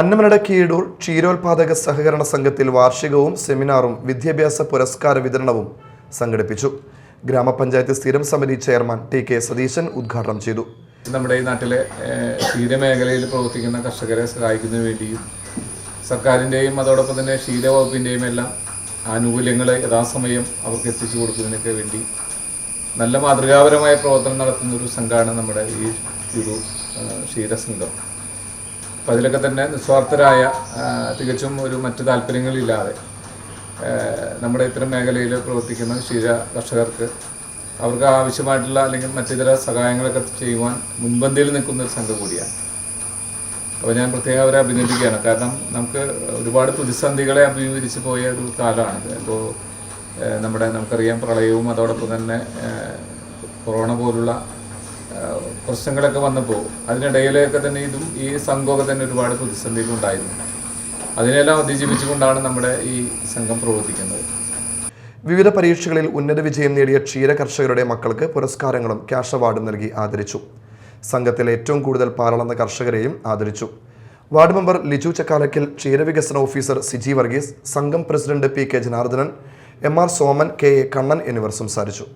അന്നമനട കീഴൂർ ക്ഷീരോത്പാദക സഹകരണ സംഘത്തിൽ വാർഷികവും സെമിനാറും വിദ്യാഭ്യാസ പുരസ്കാര വിതരണവും സംഘടിപ്പിച്ചു. ഗ്രാമപഞ്ചായത്ത് സ്ഥിരം സമിതി ചെയർമാൻ ടി കെ സതീശൻ ഉദ്ഘാടനം ചെയ്തു. നമ്മുടെ ഈ നാട്ടിലെ ക്ഷീരമേഖലയിൽ പ്രവർത്തിക്കുന്ന കർഷകരെ സഹായിക്കുന്നതിന് വേണ്ടിയും സർക്കാരിന്റെയും അതോടൊപ്പം തന്നെ ക്ഷീരവകുപ്പിന്റെയും എല്ലാം ആനുകൂല്യങ്ങൾ യഥാസമയം അവർക്ക് എത്തിച്ചു കൊടുക്കുന്നതിനൊക്കെ വേണ്ടി നല്ല മാതൃകാപരമായ പ്രവർത്തനം നടത്തുന്ന ഒരു സംഘമാണ് നമ്മുടെ ഈ ഒരു ക്ഷീരസംഘം അപ്പം അതിലൊക്കെ തന്നെ നിസ്വാർത്ഥരായ തികച്ചും ഒരു മറ്റു താല്പര്യങ്ങളില്ലാതെ നമ്മുടെ ഇത്തരം മേഖലയിൽ പ്രവർത്തിക്കുന്ന ക്ഷീര കർഷകർക്ക് അവർക്ക് ആവശ്യമായിട്ടുള്ള അല്ലെങ്കിൽ മറ്റിതര സഹായങ്ങളൊക്കെ ചെയ്യുവാൻ മുൻപന്തിയിൽ നിൽക്കുന്ന ഒരു സംഘം കൂടിയാണ്. അപ്പോൾ ഞാൻ പ്രത്യേകം അവരെ അഭിനന്ദിക്കുകയാണ്. കാരണം നമുക്ക് ഒരുപാട് പ്രതിസന്ധികളെ അഭിമുഖീകരിച്ച് പോയ ഒരു കാലമാണ് ഇപ്പോൾ നമ്മുടെ നമുക്കറിയാം പ്രളയവും അതോടൊപ്പം തന്നെ കൊറോണ പോലുള്ള പ്രശ്നങ്ങളൊക്കെ വന്നപ്പോൾ അതിനിടയിലൊക്കെ തന്നെ ഇതും ഈ സംഘമൊക്കെ തന്നെ ഒരുപാട് പ്രതിസന്ധികൾ ഉണ്ടായിരുന്നു. അതിനെല്ലാം അതിജീവിച്ചുകൊണ്ടാണ് നമ്മുടെ ഈ സംഘം പ്രവർത്തിക്കുന്നത്. വിവിധ പരീക്ഷകളിൽ ഉന്നത വിജയം നേടിയ ക്ഷീര കർഷകരുടെ മക്കൾക്ക് പുരസ്കാരങ്ങളും ക്യാഷ് അവാർഡും നൽകി ആദരിച്ചു. സംഘത്തിലെ ഏറ്റവും കൂടുതൽ പാലളന്ന കർഷകരെയും ആദരിച്ചു. വാർഡ് മെമ്പർ ലിജു ചക്കാലക്കൽ ക്ഷീരവികസന ഓഫീസർ സിജി വർഗീസ് സംഘം president P K Janardhanan M R Soman K A Kannan എന്നിവർ സംസാരിച്ചു.